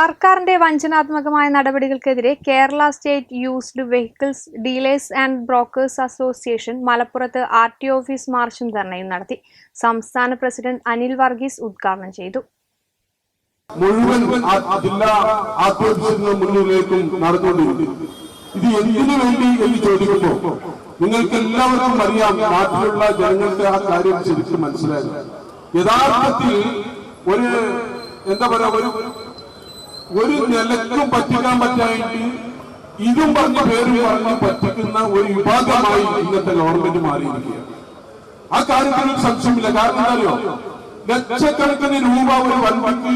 സർക്കാരിന്റെ വഞ്ചനാത്മകമായ നടപടികൾക്കെതിരെ Kerala state used vehicles dealers and brokers association മലപ്പുറത്ത് ആർ ടി ഓഫീസ് മാർച്ചും ധർണയും നടത്തി. സംസ്ഥാന പ്രസിഡന്റ് അനിൽ വർഗീസ് ഉദ്ഘാടനം ചെയ്തു. മുഴുവൻ ജില്ലാ ആത്മോത്സവത്തിന് മുന്നിലേക്കും നടന്നുകൊണ്ടിരിക്കുന്നു. ഇത് എന്തിനു വേണ്ടി എന്ന് ചോദിക്കുമ്പോൾ നിങ്ങൾക്ക് എല്ലാവർക്കും അറിയാം നാട്ടിലുള്ള ജനങ്ങൾക്ക് ആ കാര്യം ശരിക്കും മനസ്സിലായി യഥാർത്ഥത്തിൽ ഒരു എന്താ പറയാ ഒരു ഒരു നിലക്കും പറ്റിക്കാൻ പറ്റായിട്ട് ഇതും പറഞ്ഞ പേരും പറഞ്ഞ് പറ്റിക്കുന്ന ഒരു വിഭാഗമായി ഇന്നത്തെ ഗവൺമെന്റ് മാറിയിരിക്കുകയാണ്. ആ കാര്യത്തിൽ സംശയമില്ല. കാരണം എന്താ ലക്ഷക്കണക്കിന് രൂപ ഒരു വണ്ടിക്ക്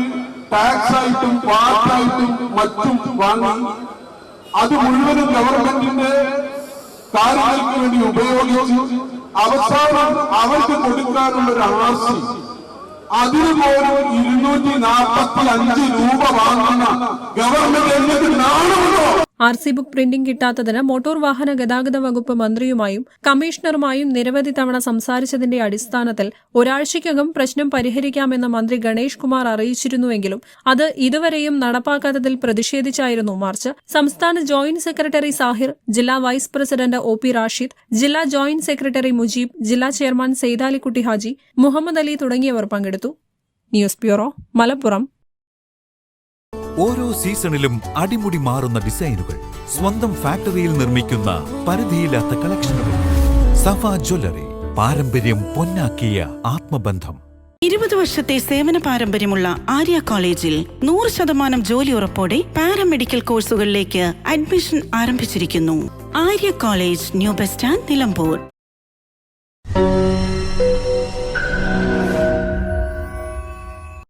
ടാക്സ് ആയിട്ടും പാർട്ടായിട്ടും മറ്റും വാങ്ങി അത് മുഴുവനും ഗവൺമെന്റിന്റെ കാര്യങ്ങൾക്ക് വേണ്ടി ഉപയോഗിച്ച് അവസാനം അവർക്ക് കൊടുക്കാനുള്ള ഒരു ആർസി അതിന് പോലും ഇരുന്നൂറ്റി നാൽപ്പത്തി അഞ്ച് രൂപ വാങ്ങുന്ന ഗവൺമെന്റ് എന്നിട്ട് നാണമുണ്ടോ. ആർ സി ബുക്ക് പ്രിന്റിംഗ് കിട്ടാത്തതിന് മോട്ടോർ വാഹന ഗതാഗത വകുപ്പ് മന്ത്രിയുമായും കമ്മീഷണറുമായും നിരവധി തവണ സംസാരിച്ചതിന്റെ അടിസ്ഥാനത്തിൽ ഒരാഴ്ചയ്ക്കകം പ്രശ്നം പരിഹരിക്കാമെന്ന് മന്ത്രി ഗണേഷ് കുമാർ അറിയിച്ചിരുന്നുവെങ്കിലും അത് ഇതുവരെയും നടപ്പാക്കാത്തതിൽ പ്രതിഷേധിച്ചായിരുന്നു മാർച്ച്. സംസ്ഥാന ജോയിന്റ് സെക്രട്ടറി സാഹിർ ജില്ലാ vice president O P Rashid ജില്ലാ ജോയിന്റ് സെക്രട്ടറി മുജീബ് ജില്ലാ ചെയർമാൻ സെയ്താലിക്കുട്ടി ഹാജി മുഹമ്മദ് അലി തുടങ്ങിയവർ പങ്കെടുത്തു. News bureau Malappuram. ഓരോ സീസണിലും അടിമുടി മാറുന്ന ഡിസൈനുകൾ സ്വന്തം ഫാക്ടറിയിൽ നിർമ്മിക്കുന്ന പരിധിയില്ലാത്ത കളക്ഷനുകൾ. സഫ ജ്വല്ലറി പാരമ്പര്യം പൊന്നാക്കിയ ആത്മബന്ധം. ഇരുപത് വർഷത്തെ സേവന പാരമ്പര്യമുള്ള ആര്യ കോളേജിൽ നൂറ് ശതമാനം ജോലി ഉറപ്പോടെ പാരാമെഡിക്കൽ കോഴ്സുകളിലേക്ക് അഡ്മിഷൻ ആരംഭിച്ചിരിക്കുന്നു. Arya college new bus stand Nilambur.